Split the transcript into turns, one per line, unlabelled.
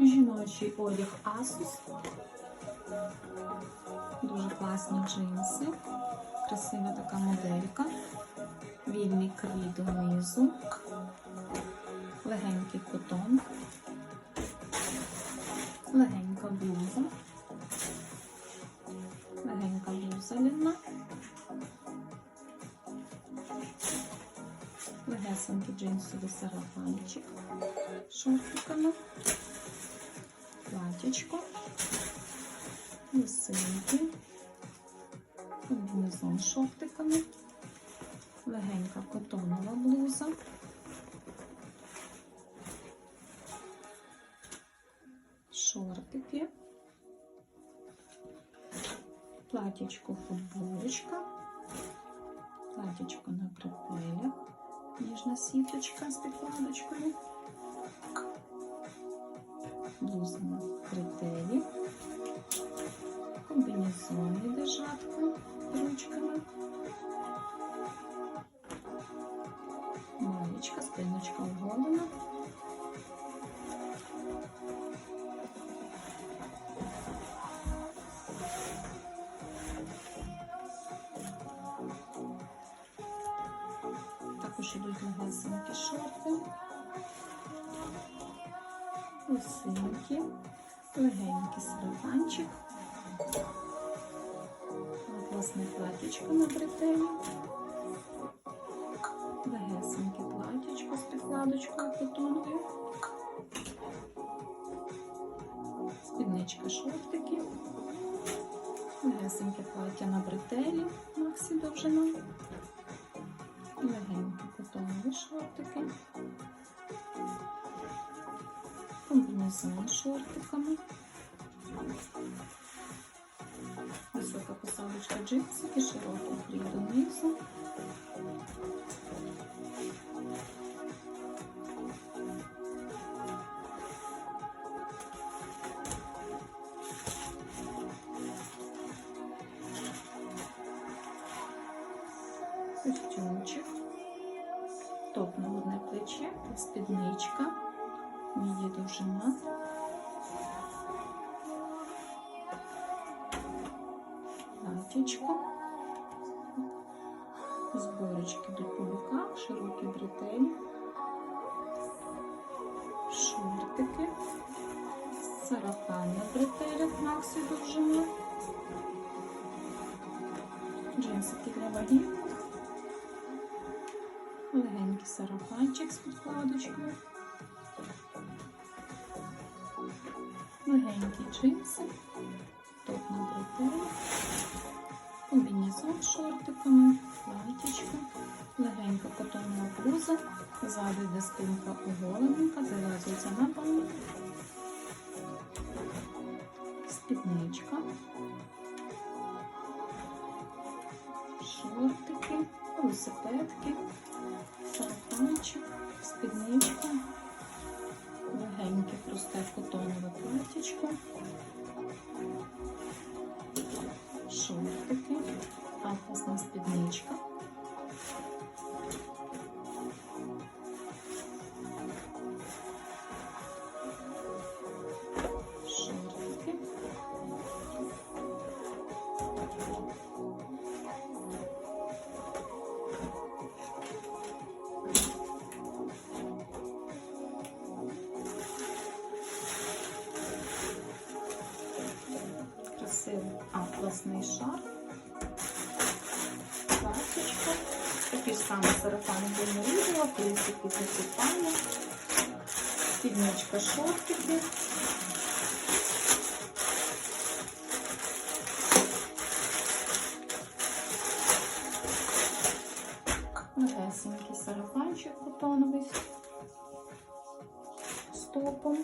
Жіночий одяг Asus. Дуже класні джинси. Красива така моделька. Вільний крій донизу. Легенький котон. Легенька блуза. Легенька блуза льна. Легесенький джинсовий сарафанчик. Шортиками. Платячко. Лисинки. З шортиками. Легенька котонова блуза. Шортики. Платічко, футболочка. Платічко на припелях. Ніжна сіточка з підкладочкою. Блуза на бретелі. Комбінезон іде ручками. Маєчка, спиночка оголена. Також ідуть легесенькі шорти. Лосинки, легенький сарафанчик. Класне платічко на бретелі. Легесеньке платічко з підкладочкою котоновою. Спідничка шортики. Легесеньке плаття на бретелі. Максі довжина. Легенькі котонові шортики. Комбінезон шортиками. Висока посадочка джинсики, широкий крій донизу. Костюмчик. Топ на одне плече, спідничка, міді довжина. Платічко. Зборочки до кулака, широкі бретелі, шортики, сарафан на бретелях Максі довжина, джинсики для вагітних, легенький сарафанчик з підкладочкою, легенькі джинси, топ на бретелях, комбінезон з шортиками, платічко, легенька котонова блуза, ззаду йде спинка оголененька, зав'язується на банк, спідничка, шортики, велосипедки, сарафанчик, спідничка, легеньке просте котонове платічко, шортики, атласна спідничка. Красивий атласний шар. Платічко. Такий ж самий сарафан вирізала, плюсики засипання. Спідничка шортики. Легесенький сарафанчик котоновий з топом.